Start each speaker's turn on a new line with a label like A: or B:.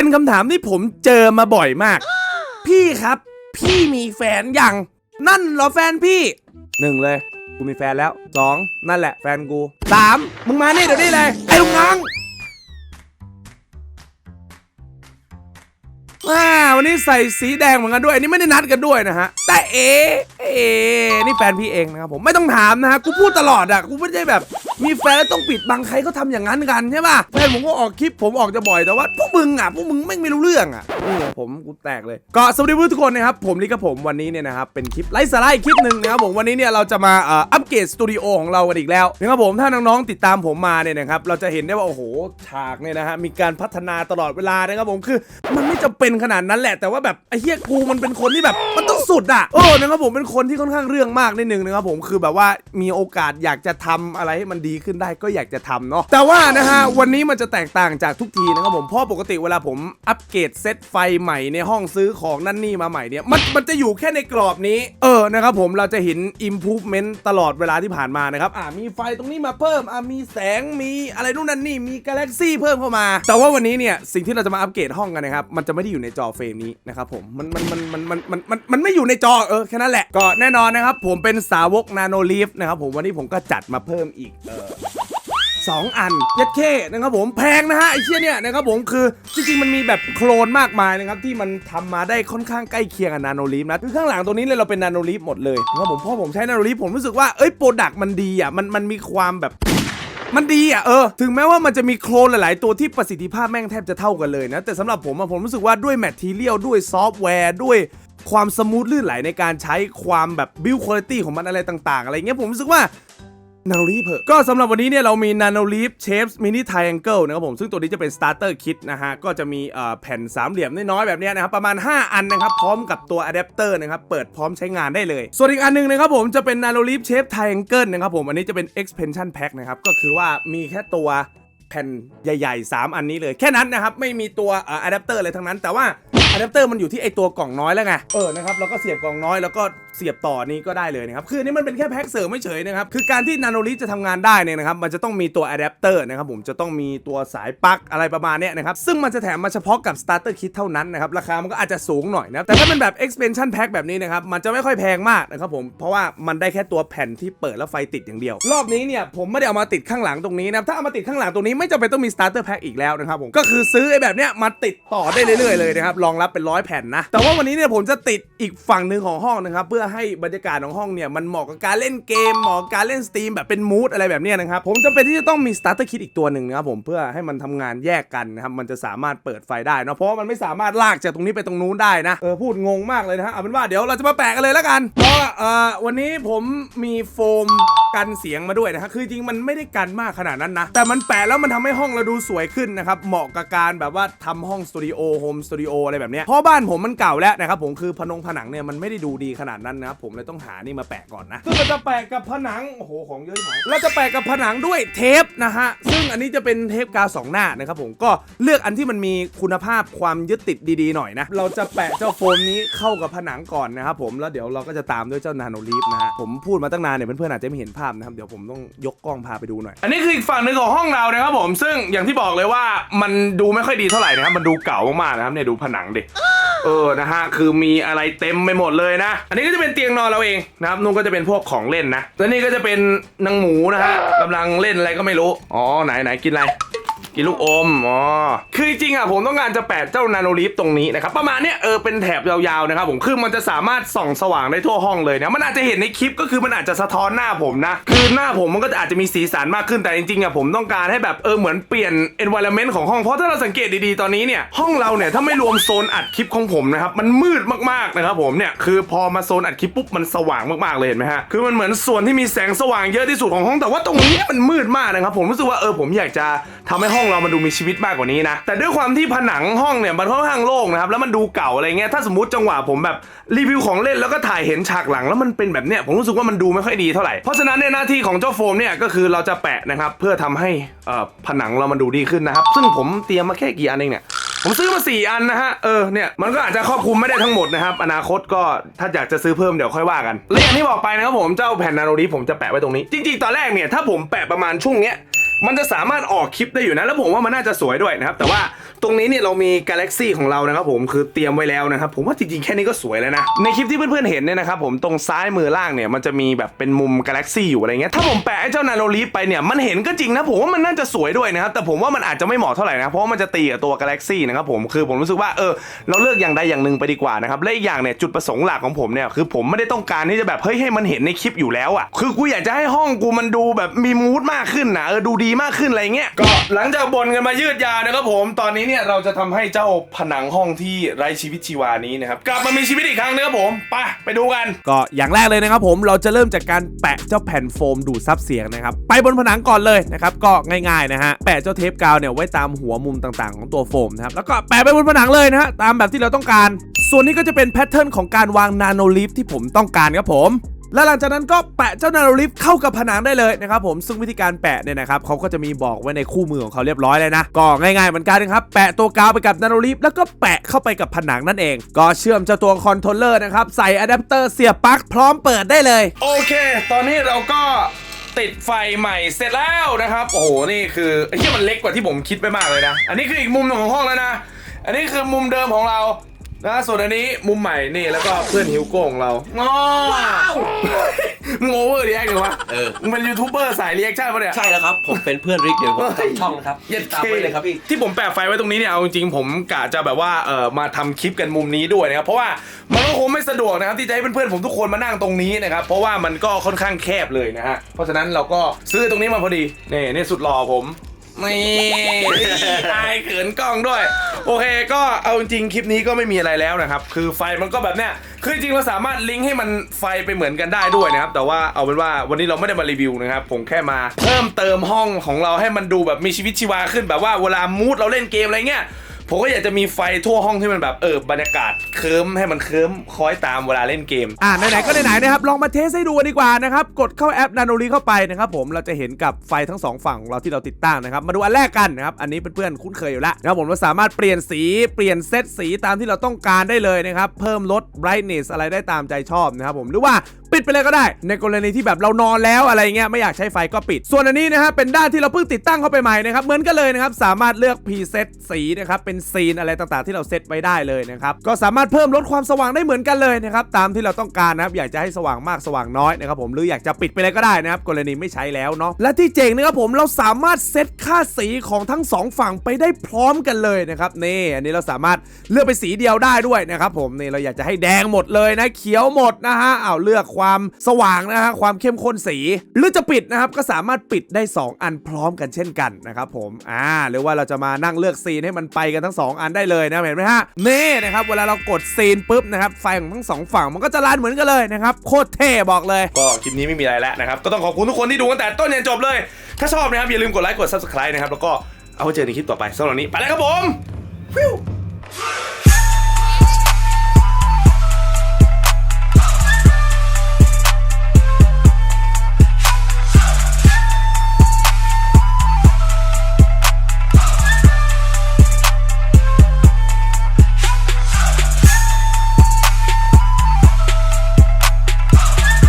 A: เป็นคำถามที่ผมเจอมาบ่อยมาก พี่ครับ พี่มีแฟนยัง นั่นเหรอแฟนพี่หนึ่งเลย กูมีแฟนแล้วสองนั่นแหละแฟนกูสามมึงมานี่เดี๋ยวนี้เลย ไอ้ลุงงังว้าวันนี้ใส่สีแดงเหมือนกันด้วยอันนี้ไม่ได้นัดกันด้วยนะฮะ แต่เอ๋เอ๋นี่แฟนพี่เองนะครับผมไม่ต้องถามนะฮะกูพูดตลอดอะกูไม่ได้แบบ มีแฟนแล้วต้องปิดบังใครเขาทำอย่างนั้นกันใช่ป่ะแฟนผมก็ออกคลิปผมออกจะบ่อยแต่ว่าพวกมึงอะพวกมึงไม่ไม่รู้เรื่องอะนี่ผมกูแตกเลยก็สวัสดีเพื่อนทุกคนนะครับผมลิกับผมวันนี้เนี่ยนะครับเป็นคลิปไลฟ์สาระอีกคลิปหนึ่งนะครับผมวันนี้เนี่ยเราจะมาอ,อัปเกรดสตูดิโอของเรากันอีกแล้วนะครับผมถ้าน้องๆติดตามผมมาเนี่ยนะครับเราจะเห็นได้ว่าโอ้โหฉากเนี่ยนะฮะมีการพัฒนาตลอดเวลานะครับผมคือ มันไม่จำเป็นขนาดนั้นแหละ แต่ว่าแบบไอ้เฮียกูมันเป็นคนที่แบบมันต้องสุดอะโอ้นะครับผมเป็นคนที่ค่อนข้างเรื่องมากนิดนึงนะครับผมคือแบบว่ามีโอกาสอยากจะทำอะไรให้มันดขึ้นได้ก็อยากจะทำเนาะแต่ว่านะฮะวันนี้มันจะแตกต่างจากทุกทีนะครับผมเพราะปกติเวลาผมอัปเกรดเซตไฟใหม่ในห้องซื้อของนั่นนี่มาใหม่เนี่ยมันมันจะอยู่แค่ในกรอบนี้ เออนะครับผมเราจะเห็น improvement ตลอดเวลาที่ผ่านมานะครับอ่ามีไฟตรงนี้มาเพิ่มอ่ามีแสงมีอะไรนู่นนั่นนี่มีกาแล็กซี่เพิ่มเข้ามา แต่ว่าวันนี้เนี่ยสิ่งที่เราจะมาอัปเกรดห้องกันนะครับมันจะไม่ได้อยู่ในจอเฟรมนี้นะครับผมมันมันมันมันมันมันมันมันไม่อยู่ในจอเออแค่นั้นแหละก็แน่นอนนะครับผมเป็นสาวกนาโนลีฟนะครับผมวันนี้ผมก็จัดมาเพิ่มอีกเอ อสองอันยัดเข้นะครับผมแพงนะฮะไอ้เชี่ยเนี่ยนะครับผมคือจริงๆมันมีแบบโคลนมากมายนะครับที่มันทำมาได้ค่อนข้างใกล้เคียงกับนาโนลีฟนะคือข้างหลังตัวนี้เลยเราเป็นนาโนลีฟหมดเลยนะครับผมพราะผมใช้นาโนลีฟผมรู้สึกว่าเอ้ยโปรดักต์มันดีอะมันมันมีความแบบมันดีอะเออถึงแม้ว่ามันจะมีโคลนหลาย ๆ ตัวที่ประสิทธิภาพแม่งแทบจะเท่ากันเลยนะ แต่สำหรับผมอะผมรู้สึกว่าด้วยแมททีเรียลด้วยซอฟต์แวร์ด้วยความสมูทลื่นไหลในการใช้ความแบบบิ l คุณภาพของมันอะไรต่าง ๆ อะไรเงี้ยผมรู้สึกว่า นาโนลีฟก็สำหรับวันนี้เนี่ยเรามีนาโนลีฟเชฟมินิไทแองเกิลนะครับผมซึ่งตัวนี้จะเป็นสตาร์เตอร์คิดนะฮะก็จะมีเอ่อแผ่นสามเหลี่ยมน้อยๆแบบเนี้ยนะครับประมาณ 5 อันนะครับพร้อมกับตัวอะแดปเตอร์นะครับเปิดพร้อมใช้งานได้เลย ส่วนอีกอันหนึงนะครับผมจะเป็นนาโนลีฟเชฟไทแองเกิลนะครับผมอันนี้จะเป็น expansion pack นะครับก็คือว่ามีแค่ตัวแผ่นใหญ่ ๆ 3 อันนี้เลยแค่นั้นนะครับไม่มีตัวเอ่ออะแดปเตอร์อะไรทั้งนั้นแต่ว่า อะแดปเตอร์มันอยู่ที่ไอตัวกล่องน้อยแล้วไง เออ นะครับเราก็เสียบกล่องน้อย แล้วก็ เสียบต่อนี้ก็ได้เลยนะครับคือนนี่มันเป็นแค่แพ็คเสริมไม่เฉยนะครับคือการที่นาโนลิจะทำงานได้เนี่ยนะครับมันจะต้องมีตัวอะแดปเตอร์นะครับผมจะต้องมีตัวสายปลั๊กอะไรประมาณนี้นะครับซึ่งมันจะแถมมาเฉพาะกับ starter kit เท่านั้นนะครับราคามันก็อาจจะสูงหน่อยนะแต่ถ้าเป็นแบบ expansion pack แบบนี้นะครับมันจะไม่ค่อยแพงมากนะครับผมเพราะว่ามันได้แค่ตัวแผ่นที่เปิดแล้วไฟติดอย่างเดียว รอบนี้เนี่ยผมไม่ได้เอามาติดข้างหลังตรงนี้นะถ้าเอามาติดข้างหลังตรงนี้ไม่จำเป็นต้องมี starter pack อีกแล้วนะครับผมก็คือซื้อไอ้แบบเนี้ยมาติดต่อได้เรื่อยๆเลยนะครับรองรับเป็นร้อยแผ่นนะแต่ว่าวันนี้เนี่ยผมจะติดอีกฝั่งหนึ่งของห้องนะครับเพื่อให้บรรยากาศของห้องเนี่ยมันเหมาะกับการเล่นเกมเหมาะกับการเล่นสตรีมแบบเป็นมูดอะไรแบบเนี้ยนะครับผมจำเป็นที่จะต้องมี starter kit อีกตัวหนึ่งนะครับผมเพื่อให้มันทำงานแยกกันนะครับมันจะสามารถเปิดไฟได้เนะเพราะว่ามันไม่สามารถลากจากตรงนี้ไปตรงนู้นได้นะเออพูดงงมากเลยนะฮะเอาเป็นว่าเดี๋ยวเราจะมาแปะกันเลยแล้วกันเพราะว่าเอ่อวันนี้ผมมีโฟมกันเสียงมาด้วยนะฮะคือจริงมันไม่ได้กันมากขนาดนั้นนะแต่มันแปะแล้วมันทำให้ห้องเราดูสวยขึ้นนะครับเหมาะกับการแบบว่าทำห้องสตูดิโอโฮมสตูดิโออะไรแบบเนี้ยเพราะบ้านผมมันเก่าแล้วนะครับผมคือผนงผนังเนี่ยมันไม่ได้ดูดีขนาดนั้นนะครับผมเลยต้องหานี่มาแปะก่อนนะซึ่งเราจะแปะกับผนังโอ้โหของเยอะมากเราจะแปะกับผนังด้วยเทปนะฮะซึ่งอันนี้จะเป็นเทปกาวสองหน้านะครับผมก็เลือกอันที่มันมีคุณภาพความยึดติดดีๆหน่อยนะเราจะแปะเจ้าโฟมนี้เข้ากับผนังก่อนนะครับผมแล้วเดี๋ยวเราก็จะตามด้วยเจ้านาโนลีฟนะฮะผมพูดมาตั้งนานเนี่ยเพื่อนๆอาจจะไม่เห็นภาพนะครับเดี๋ยวผมต้องยกกล้องพาไปดูหน่อย อันนี้คืออีกฝั่งหนึ่งของห้องเรานะครับผมซึ่งอย่างที่บอกเลยว่ามันดูไม่ค่อยดีเท่าไหร่นะครับมันดูเก่ามากๆนะครับเนี่ยดูผนังดิเออนะฮะคือมีอะไรเต็มไปหมดเลยนะ อันนี้ก็จะเป็นเตียงนอนเราเองนะครับนุ่นก็จะเป็นพวกของเล่นนะแล้วนี่ก็จะเป็นนางหมูนะฮะกำลังเล่นอะไรก็ไม่รู้อ๋อไหนไหนกินอะไร กินลูกอม อ๋อ คือจริงๆอะผมต้องการจะแปะเจ้านาโนลิฟตรงนี้นะครับ ประมาณเนี้ยเออเป็นแถบยาวๆนะครับผม คือมันจะสามารถส่องสว่างได้ทั่วห้องเลยนะ มันอาจจะเห็นในคลิปก็คือมันอาจจะสะท้อนหน้าผมนะ คือหน้าผมมันก็อาจจะมีสีสันมากขึ้น แต่จริงๆอะผมต้องการให้แบบเออเหมือนเปลี่ยน environment ของห้อง เพราะถ้าเราสังเกตดีๆ ตอนนี้เนี่ยห้องเราเนี่ยถ้าไม่รวมโซนอัดคลิปของผมนะครับ มันมืดมากๆนะครับผมเนี่ย คือพอมาโซนอัดคลิปปุ๊บมันสว่างมากๆเลยเห็นไหมฮะ คือมันเหมือนส่วนที่มีแสงสว่างเยอะที่สุดของห้อง แต่ว่าตรงนี้มันมืดมากนะครับผมรู้สึกว่าเออผมอยากจะทำให้ห้องเรามันดูมีชีวิตมากกว่านี้นะ แต่ด้วยความที่ผนังห้องเนี่ยมันค่อนข้างโล่งนะครับแล้วมันดูเก่าอะไรเงี้ยถ้าสมมติจังหวะผมแบบรีวิวของเล่นแล้วก็ถ่ายเห็นฉากหลังแล้วมันเป็นแบบเนี้ยผมรู้สึกว่ามันดูไม่ค่อยดีเท่าไหร่เพราะฉะนั้นเนี่ยหน้าที่ของเจ้าโฟมเนี่ยก็คือเราจะแปะนะครับเพื่อทำให้ผนังเรามันดูดีขึ้นนะครับ ซึ่งผมเตรียมมาแค่กี่อันเองเนี่ยผมซื้อมา 4 อันนะฮะ เออ เนี่ย มันก็อาจจะครอบคลุมไม่ได้ทั้งหมดนะครับ อนาคตก็ถ้าอยากจะซื้อเพิ่มเดี๋ยวค่อยว่ากัน และอย่างที่บอกไปนะครับผม เจ้าแผ่นนาโนนี้ผมจะแปะไว้ตรงนี้ จริงๆ ตอนแรกเนี่ย ถ้าผมแปะประมาณช่วงเนี้ย มันจะสามารถออกคลิปได้อยู่นะ แล้วผมว่ามันน่าจะสวยด้วยนะครับ แต่ว่าตรงนี้เนี่ยเรามีกาแล็กซี่ของเรานะครับผมคือเตรียมไว้แล้วนะครับ ผมว่าจริงๆแค่นี้ก็สวยแล้วนะ ในคลิปที่เพื่อนๆเห็นเนี่ยนะครับผมตรงซ้ายมือล่างเนี่ยมันจะมีแบบเป็นมุมกาแล็กซี่อยู่อะไรเงี้ยถ้าผมแปะไอ้เจ้านาโนลีฟไปเนี่ยมันเห็นก็จริงนะผมว่ามันน่าจะสวยด้วยนะครับแต่ผมว่ามันอาจจะไม่เหมาะเท่าไหร่นะเพราะว่ามันจะตีกับตัวกาแล็กซี่นะครับผมคือผมรู้สึกว่าเออเราเลือกอย่างใดอย่างหนึ่งไปดีกว่านะครับและอีกอย่างเนี่ยจุดประสงค์หลักของผมเนี่ยคือผมไม่ได้ต้องการที่จะแบบเฮ้ยให้มันเห็นในคลิปอยู่แล้วอะคือกูอยากจะให้ห้องกูมันดูแบบมีมูดมากขึ้นนะเออดูดีมากขึ้นอะไรเงี้ยก็หลังจากบ่นกันมายืดยาวนะครับผมตอนนี้เนี่ยเราจะทำให้เจ้าผนังห้องที่ไร้ชีวิตชีวานี้นะครับกลับมามีชีวิตอีกครั้งนะครับผมไปไปดูกัน ก็อย่างแรกเลยนะครับผมเราจะเริ่มจากการแปะเจ้าแผ่นโฟมดูดซับเสียงนะครับไปบนผนังก่อนเลยนะครับก็ง่ายๆนะฮะแปะเจ้าเทปกาวเนี่ยไว้ตามหัวมุมต่างๆ ของตัวโฟมนะครับแล้วก็แปะไปบนผนังเลยนะฮะตามแบบที่เราต้องการ ส่วนนี้ก็จะเป็นแพทเทิร์นของการวางนาโนลิฟที่ผมต้องการครับผม และหลังจากนั้นก็แปะเจ้านาโนลิฟเข้ากับผนังได้เลยนะครับผมซึ่งวิธีการแปะเนี่ยนะครับเขาก็จะมีบอกไว้ในคู่มือของเขาเรียบร้อยเลยนะก็ง่ายๆเหมือนกันนะครับแปะตัวกาวไปกับนาโนลิฟแล้วก็แปะเข้าไปกับผนังนั่นเอง ก็เชื่อมเจ้าตัวคอนโทรลเลอร์นะครับใส่อะแดปเตอร์เสียบปลั๊กพร้อมเปิดได้เลย โอเค ตอนนี้เราก็ติดไฟใหม่เสร็จแล้วนะครับ โอ้โห นี่คือไอ้ที่มันเล็กกว่าที่ผมคิดไปมากเลยนะ อันนี้คืออีกมุมหนึ่งของห้องแล้วนะ อันนี้คือมุมเดิมของเรา นะส่วนอันนี้มุมใหม่นี่แล้วก็เพื่อนฮิวโก้ของเราง้อมึงโอเวอร์รีแอคเหรอวะ
B: เออ
A: มึงเป็นยูทูบเบอร์สายรีแอคชั่นปะเนี่ย
B: ใช่แล้วครับ ผมเป็นเพื่อนริกเดี๋ยวผม
A: เฮ้ย
B: ทำช่องนะครับ
A: เย็ด
B: ตามไปเลยครับพี่
A: ที่ผมแปะไฟไว้ตรงนี้เนี่ยเอาจริงๆผมกะจะแบบว่าเออมาทำคลิปกันมุมนี้ด้วยนะครับ เพราะว่ามันก็คงไม่สะดวกนะครับที่จะให้เพื่อนๆผมทุกคนมานั่งตรงนี้นะครับ เพราะว่ามันก็ค่อนข้างแคบเลยนะฮะ เพราะฉะนั้นเราก็ซื้อตรงนี้มาพอดี นี่นี่สุดหล่อผม นี่ตายเขินกล้องด้วย โอเคก็เอาจริงๆคลิปนี้ก็ไม่มีอะไรแล้วนะครับ คือไฟมันก็แบบเนี้ยคือจริงเราสามารถลิงก์ให้มันไฟไปเหมือนกันได้ด้วยนะครับ แต่ว่าเอาเป็นว่าวันนี้เราไม่ได้มารีวิวนะครับ ผมแค่มาเพิ่มเติมห้องของเราให้มันดูแบบมีชีวิตชีวาขึ้นแบบว่าเวลามูดเราเล่นเกมอะไรเงี้ย ผมก็อยากจะมีไฟทั่วห้องที่มันแบบเออบรรยากาศเคิร์มให้มันเคิร์มคอยตามเวลาเล่นเกม อ่าไหนๆก็ไหนๆนะครับลองมาเทสให้ดูดีกว่านะครับกดเข้าแอปนาโนรีเข้าไปนะครับผมเราจะเห็นกับไฟทั้งสองฝั่งของเราที่เราติดตั้งนะครับมาดูอันแรกกันนะครับอันนี้เพื่อนๆคุ้นเคยอยู่แล้วนะครับผมเราสามารถเปลี่ยนสีเปลี่ยนเซตสีตามที่เราต้องการได้เลยนะครับเพิ่มลด brightness อะไรได้ตามใจชอบนะครับผมหรือว่าปิดไปเลยก็ได้ ในกรณีที่แบบเรานอนแล้วอะไรเงี้ยไม่อยากใช้ไฟก็ปิด ส่วนอันนี้นะฮะเป็นด้านที่เราเพิ่งติดตั้งเข้าไปใหม่นะครับเหมือนกันเลยนะครับสามารถเลือกพรีเซตสีนะครับเป็นซีนอะไรต่างๆ ที่เราเซตไว้ได้เลยนะครับก็สามารถเพิ่มลดความสว่างได้เหมือนกันเลยนะครับตามที่เราต้องการนะครับอยากจะให้สว่างมากสว่างน้อยนะครับผมหรืออยากจะปิดไปเลยก็ได้นะครับกรณีไม่ใช้แล้วเนาะและที่เจ๋งนะครับผมเราสามารถเซตค่าสีของทั้งสองฝั่งไปได้พร้อมกันเลยนะครับนี่อันนี้เราสามารถเลือกไปสีเดียวได้ด้วยนะครับผมนี่เราอยากจะให้แดงหมดเลยนะเขียวหมดนะฮะเอาเลือกความสว่างนะฮะความเข้มข้นสี หรือจะปิดนะครับก็สามารถปิดได้ 2 อันพร้อมกันเช่นกันนะครับผมอ่าหรือว่าเราจะมานั่งเลือกซีนให้มันไปกันทั้ง 2 อันได้เลยนะเห็นไหมฮะนี่นะครับเวลาเรากดซีนปุ๊บนะครับไฟของทั้งสองฝั่งมันก็จะลานเหมือนกันเลยนะครับโคตรเท่บอกเลย ก็คลิปนี้ไม่มีอะไรแล้วนะครับก็ต้องขอบคุณทุกคนที่ดูตั้งแต่ต้นยันจบเลย ถ้าชอบนะครับอย่าลืมกดไลค์กด subscribe นะครับแล้วก็เอาไว้เจอในคลิปต่อไปสำหรับวันนี้ไปแล้วครับผมฟิว